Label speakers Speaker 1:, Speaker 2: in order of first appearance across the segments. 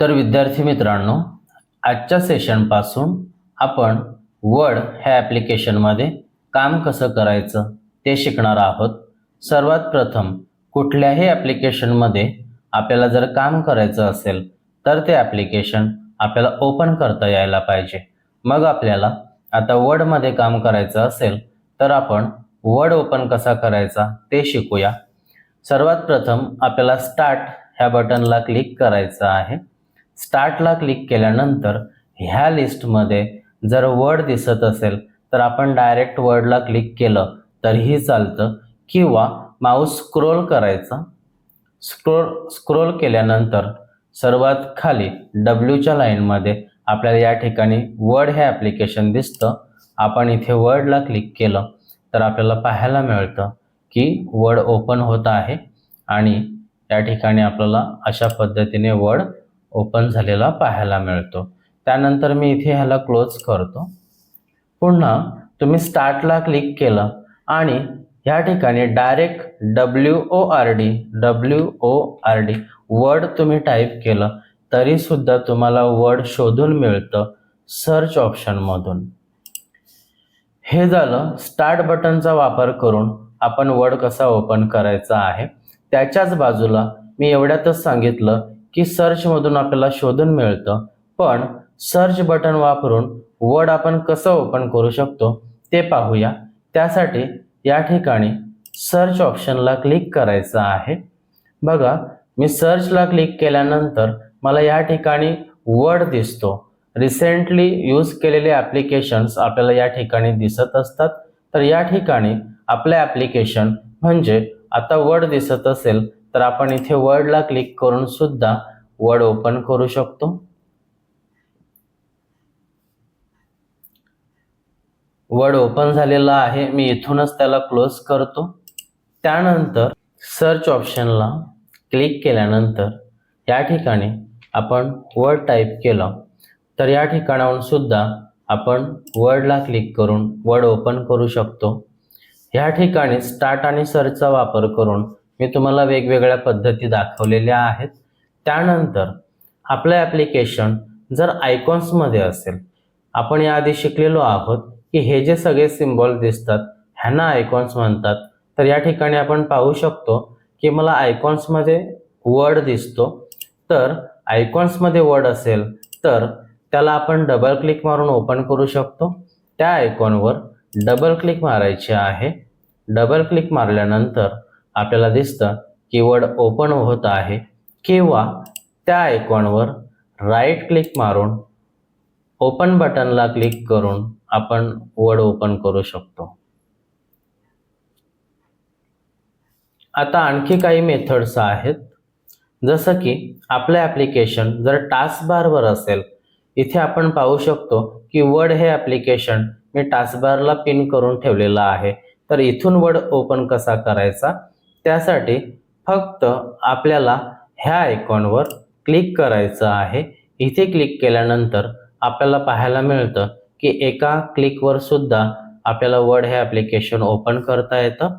Speaker 1: तर विद्यार्थी मित्रांनो आजच्या सेशनपासून आपण वर्ड ह्या ॲप्लिकेशनमध्ये काम कसं करायचं ते शिकणार आहोत. सर्वात प्रथम कुठल्याही ॲप्लिकेशनमध्ये आपल्याला जर काम करायचं असेल तर ते ॲप्लिकेशन आपल्याला ओपन करता यायला पाहिजे. मग आपल्याला आता वर्डमध्ये काम करायचं असेल तर आपण वर्ड ओपन कसा करायचा ते शिकूया. सर्वात प्रथम आपल्याला स्टार्ट ह्या बटनला क्लिक करायचं आहे. स्टार्टला क्लिक केल्यानंतर ह्या लिस्टमध्ये जर वर्ड दिसत असेल तर आपण डायरेक्ट वर्डला क्लिक केलं तरीही चालतं. किंवा माऊस स्क्रोल करायचा. स्क्रोल स्क्रोल केल्यानंतर सर्वात खाली डब्ल्यूच्या लाईनमध्ये आपल्याला या ठिकाणी वर्ड हे ॲप्लिकेशन दिसतं. आपण इथे वर्डला क्लिक केलं तर आपल्याला पाहायला मिळतं की वर्ड ओपन होत आहे आणि या ठिकाणी आपल्याला अशा पद्धतीने वर्ड ओपन झालेला पाहायला मिळतो. त्यानंतर मी इथे ह्याला क्लोज करतो. पुन्हा तुम्ही स्टार्टला क्लिक केलं आणि ह्या ठिकाणी direct W O R D W O R D word तुम्ही टाईप केलं तरीसुद्धा तुम्हाला वर्ड शोधून मिळतं सर्च ऑप्शनमधून हे झालं स्टार्ट बटनचा वापर करून आपण वर्ड कसा ओपन करायचा आहे त्याच्याच बाजूला मी एवढ्यातच सांगितलं की सर्चमधून आपल्याला शोधून मिळतं. पण सर्च बटन वापरून वर्ड आपण कसं ओपन करू शकतो ते पाहूया. त्यासाठी या ठिकाणी सर्च ऑप्शनला क्लिक करायचं आहे. बघा मी सर्चला क्लिक केल्यानंतर मला या ठिकाणी वर्ड दिसतो. रिसेंटली यूज केलेले ॲप्लिकेशन्स आपल्याला या ठिकाणी दिसत असतात. तर या ठिकाणी आपले ॲप्लिकेशन म्हणजे आता वर्ड दिसत असेल तर आपण इथे वर्डला क्लिक करून सुद्धा वर्ड ओपन करू शकतो. वर्ड ओपन झालेला आहे. मी इथूनच त्याला क्लोज करतो. त्यानंतर सर्च ऑप्शनला क्लिक केल्यानंतर या ठिकाणी आपण वर्ड टाईप केलं. तर या ठिकाणाहून सुद्धा आपण वर्डला क्लिक करून वर्ड ओपन करू शकतो. ह्या ठिकाणी स्टार्ट आणि सर्चचा वापर करून मी तुम्हाला वेगवेगळ्या पद्धती दाखवलेल्या आहेत. त्यानंतर आपलं ॲप्लिकेशन जर आयकॉन्समध्ये असेल आपण याआधी शिकलेलो आहोत की हे जे सगळे सिम्बॉल दिसतात ह्यांना आयकॉन्स म्हणतात. तर या ठिकाणी आपण पाहू शकतो की मला आयकॉन्समध्ये वर्ड दिसतो. तर आयकॉन्समध्ये वर्ड असेल तर त्याला आपण डबल क्लिक मारून ओपन करू शकतो. त्या आयकॉनवर डबल क्लिक मारायचे आहे. डबल क्लिक मारल्यानंतर आपल्याला दिसतं की वर्ड ओपन होत आहे किंवा त्या आयकॉनवर राईट क्लिक मारून ओपन बटनला क्लिक करून आपण वर्ड ओपन करू शकतो. आता आणखी काही मेथड्स आहेत. जसं की आपलं ॲप्लिकेशन जर टास्कबारवर असेल इथे आपण पाहू शकतो की वर्ड हे ॲप्लिकेशन मी टास्कबारला पिन करून ठेवलेलं आहे. तर इथून वर्ड ओपन कसा करायचा? त्यासाठी फक्त आपल्याला ह्या आयकॉनवर क्लिक करायचं आहे. इथे क्लिक केल्यानंतर आपल्याला पाहायला मिळतं की एका क्लिकवर सुद्धा आपल्याला वर्ड हे ॲप्लिकेशन ओपन करता येतं.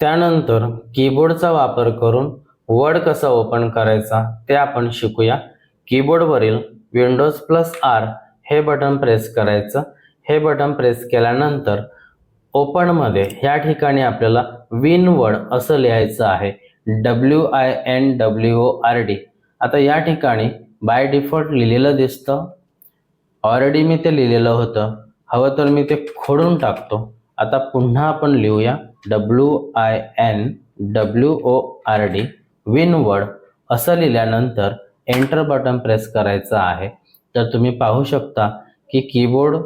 Speaker 1: त्यानंतर कीबोर्डचा वापर करून वर्ड कसा ओपन करायचा ते आपण शिकूया. कीबोर्डवरील विंडोज प्लस आर हे बटन प्रेस करायचं. हे बटन प्रेस केल्यानंतर ओपनमध्ये ह्या ठिकाणी आपल्याला विन वर्ड असं लिहायचं आहे W I N W O R D आता या ठिकाणी बाय डिफॉल्ट लिहिलेलं दिसतं. ऑलरेडी मी ते लिहिलेलं होतं. हवं तर मी ते खोडून टाकतो. आता पुन्हा आपण लिहूया W I N W O R D win word असं लिहिल्यानंतर एंटर बटन प्रेस करायचं आहे. तर तुम्ही पाहू शकता की कीबोर्ड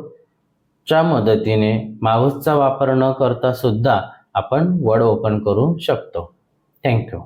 Speaker 1: च्या मदतीने माऊसचा वापर न करता सुद्धा आपण वड ओपन करू शकतो. थँक्यू